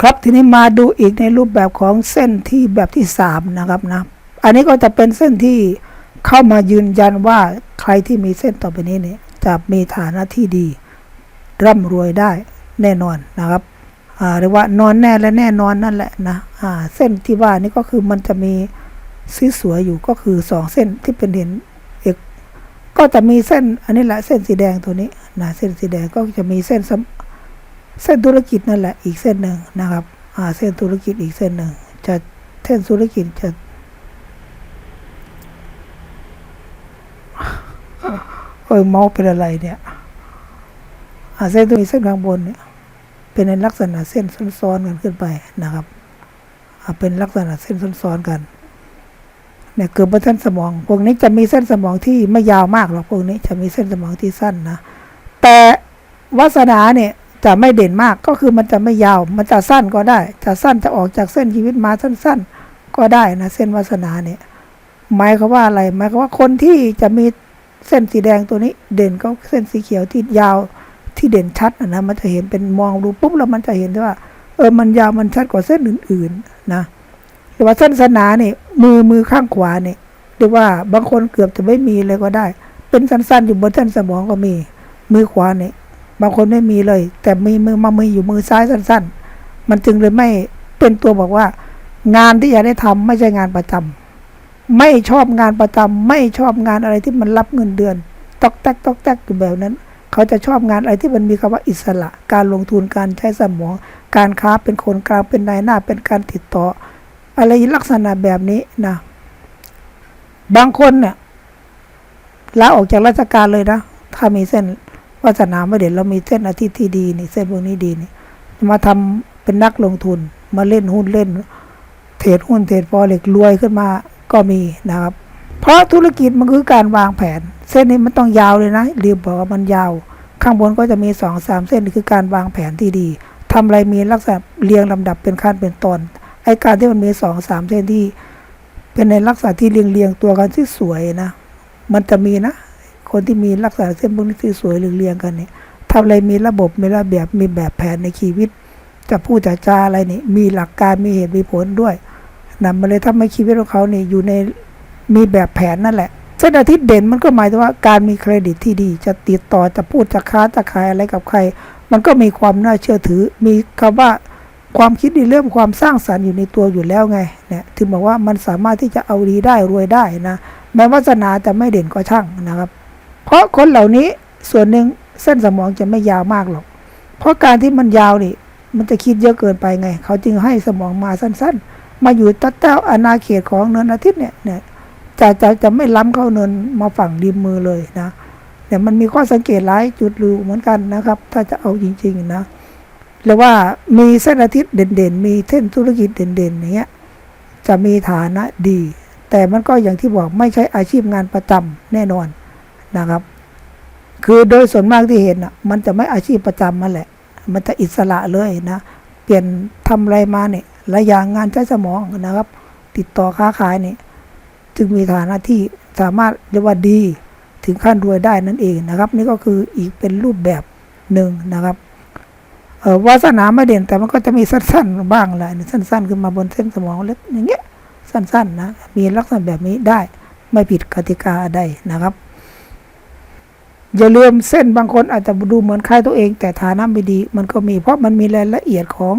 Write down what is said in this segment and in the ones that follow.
ครับทีนี้มาดูอีกในรูปแบบของเส้นที่แบบที่สามนะครับนะอันนี้ก็จะเป็นเส้นที่เข้ามายืนยันว่าใครที่มีเส้นต่อไปนี้เนี่ยจะมีฐานะที่ดี ร่ำรวยได้แน่นอนนะครับเรียกว่านอนแน่และแน่นอนนั่นแหละนะเส้นที่ว่านี่ก็คือมันจะมีสีสวยอยู่ก็คือสองเส้นที่เป็นเห็นเอกก็จะมีเส้นอันนี้แหละเส้นสีแดงตัวนี้นะเส้นสีแดงก็จะมีเส้นสำ เส้นธุรกิจนั่นแหละอีกเส้นหนึ่งนะครับอ่าเส้นธุรกิจอีกเส้นหนึ่งจะเส้นธุรกิจจะเอ้ยเมาส์เป็นอะไรเนี่ยอ่าเส้นตัวนี้เส้นข้างบนเนี่ยเป็นในลักษณะเส้นซ้อนๆกันขึ้นไปนะครับอ่าเป็นลักษณะเส้นซ้อนๆกันเนี่ยเกิดบนเส้นสมอง พวกนี้จะมีเส้นสมองที่ไม่ยาวมากหรอกพวกนี้จะมีเส้นสมองที่สั้นนะแต่วาสนาเนี่ย จะไม่เด่นมากก็คือมันจะไม่ยาว มันจะสั้นก็ได้ จะสั้นจะออกจากเส้นชีวิตมาสั้น ๆ ก็ได้นะเส้นวาสนาเนี่ยหมายความว่าอะไรหมายความว่าคนที่จะมีเส้นสีแดงตัวนี้ เด่นก็เส้นสีเขียวที่ยาวที่เด่นชัดนะมันจะเห็นเป็นมองดูปุ๊บแล้วมันจะเห็นได้ว่า เออมันยาวมันชัดกว่าเส้นอื่น ๆ นะหรือว่าเส้นสนาเนี่ยมือมือข้างขวาเนี่ยเรียกว่าบางคนเกือบจะไม่มีเลยก็ได้ เป็นสั้นๆอยู่บนเส้นสมองก็มี มือขวาเนี่ย บางคนไม่มีเลย แต่มีมือมามืออยู่มือซ้ายสั้น ๆ มันจึงเลยไม่เป็นตัวบอกว่า งานที่อยากได้ทำไม่ใช่งานประจำไม่ชอบงานประจำไม่ชอบงานอะไรที่มันรับเงินเดือน ตอกแตกตอกแตกอยู่แบบนั้น เขาจะชอบงานอะไรที่มันมีคำว่าอิสระ การลงทุนการใช้สมอง การค้าเป็นคนกลางเป็นนายหน้าเป็นการติดต่อ อะไรลักษณะแบบนี้นะบางคนเนี่ยลาออกจากราชการเลยนะถ้ามีเส้น วาสนาไม่เด่นเรามีเส้นอาทิตย์ที่ดีนี่เส้นพวกนี้ดีนี่มาทำเป็นนักลงทุนมาเล่นหุ้นเล่น เทรดหุ้นเทรดฟอเร็กรวยขึ้นมาก็มีนะครับ เพราะธุรกิจมันคือการวางแผน เส้นนี้มันต้องยาวเลยนะรีบบอกว่ามันยาว ข้างบนก็จะมีสองสามเส้นคือการวางแผนที่ดีทำอะไรมีลักษณะเรียงลำดับเป็นขั้นเป็นตอนไอการที่มันมีสองสามเส้นที่ เป็นในลักษณะที่เรียงเรียงตัวกันที่สวยนะ มันจะมีนะ คนที่มีลักษณะเส้นพวกนี้ที่สวยเรียงเรียงกันเนี่ยทำอะไรมีระบบมีระเบียบมีแบบแผนในชีวิต จะพูดจะจาอะไรนี่มีหลักการมีเหตุมีผลด้วยนะมันเลยทำให้ชีวิตของเขาเนี่ยอยู่ในมีแบบแผนนั่นแหละเส้นอาทิตย์เด่นมันก็หมายถึงว่าการมีเครดิตที่ดี จะติดต่อจะพูดจะค้าจะขายอะไรกับใคร มันก็มีความน่าเชื่อถือ มีคำว่าความคิดในเรื่องความสร้างสรรค์อยู่ในตัวอยู่แล้วไงเนี่ยถึงบอกว่ามันสามารถที่จะเอาดีได้รวยได้นะแม้วาสนาจะไม่เด่นก็ช่างนะครับ เพราะคนเหล่านี้ส่วนหนึ่งเส้นสมองจะไม่ยาวมากหรอก เพราะการที่มันยาวนี่ มันจะคิดเยอะเกินไปไง เขาจึงให้สมองมาสั้น ๆ มาอยู่ตัดเต้าอาณาเขตของเนินอาทิตย์เนี่ยเนี่ยจะจะจะไม่ล้ำเข้าเนินมาฝั่งริมมือเลยนะเนี่ยมันมีข้อสังเกตหลายจุดรู้เหมือนกันนะครับ ถ้าจะเอาจริง ๆ นะหรือว่ามีเส้นอาทิตย์เด่นๆ มีเส้นธุรกิจเด่นๆอย่างเงี้ยจะมีฐานะดี แต่มันก็อย่างที่บอกไม่ใช่อาชีพงานประจำแน่นอน นะครับ คือโดยส่วนมากที่เห็นอะ มันจะไม่อาชีพประจำมาแหละ มันจะอิสระเลยนะ เปลี่ยนทำอะไรมาเนี่ยหลายอย่างงานใช้สมองนะครับ ติดต่อค้าขายเนี่ยจึงมีฐานะที่สามารถเรียกว่าดีถึงขั้นรวยได้นั่นเองนะครับ นี่ก็คืออีกเป็นรูปแบบหนึ่งนะครับวาสนาไม่เด่นแต่มันก็จะมีสั้นๆบ้างแหละสั้น ๆ ขึ้นมาบนเส้นสมองเล็กอย่างเงี้ยสั้นๆนะมีลักษณะแบบนี้ได้ไม่ผิดกติกาใดนะครับ อย่าลืมเส้นบางคนอาจจะดูเหมือนคล้ายตัวเอง แต่ฐานะไม่ดี มันก็มีเพราะมันมีรายละเอียดของ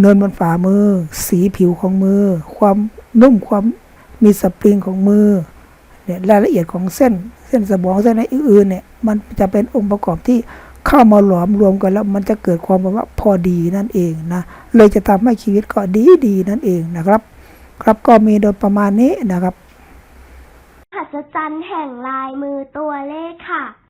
เนินบนฝ่ามือ สีผิวของมือ ความนุ่มความมีสปริงของมือเนี่ยรายละเอียดของเส้น เส้นสมองเส้นอื่นๆเนี่ยมันจะเป็นองค์ประกอบที่เข้ามาหลอมรวมกันแล้วมันจะเกิดความแบบว่าพอดีนั่นเองนะเลยจะทำให้ชีวิตก็ดีดีนั่นเองนะครับ ครับก็มีโดยประมาณนี้นะครับ ศจรรย์แห่งลายมือตัวเลขค่ะ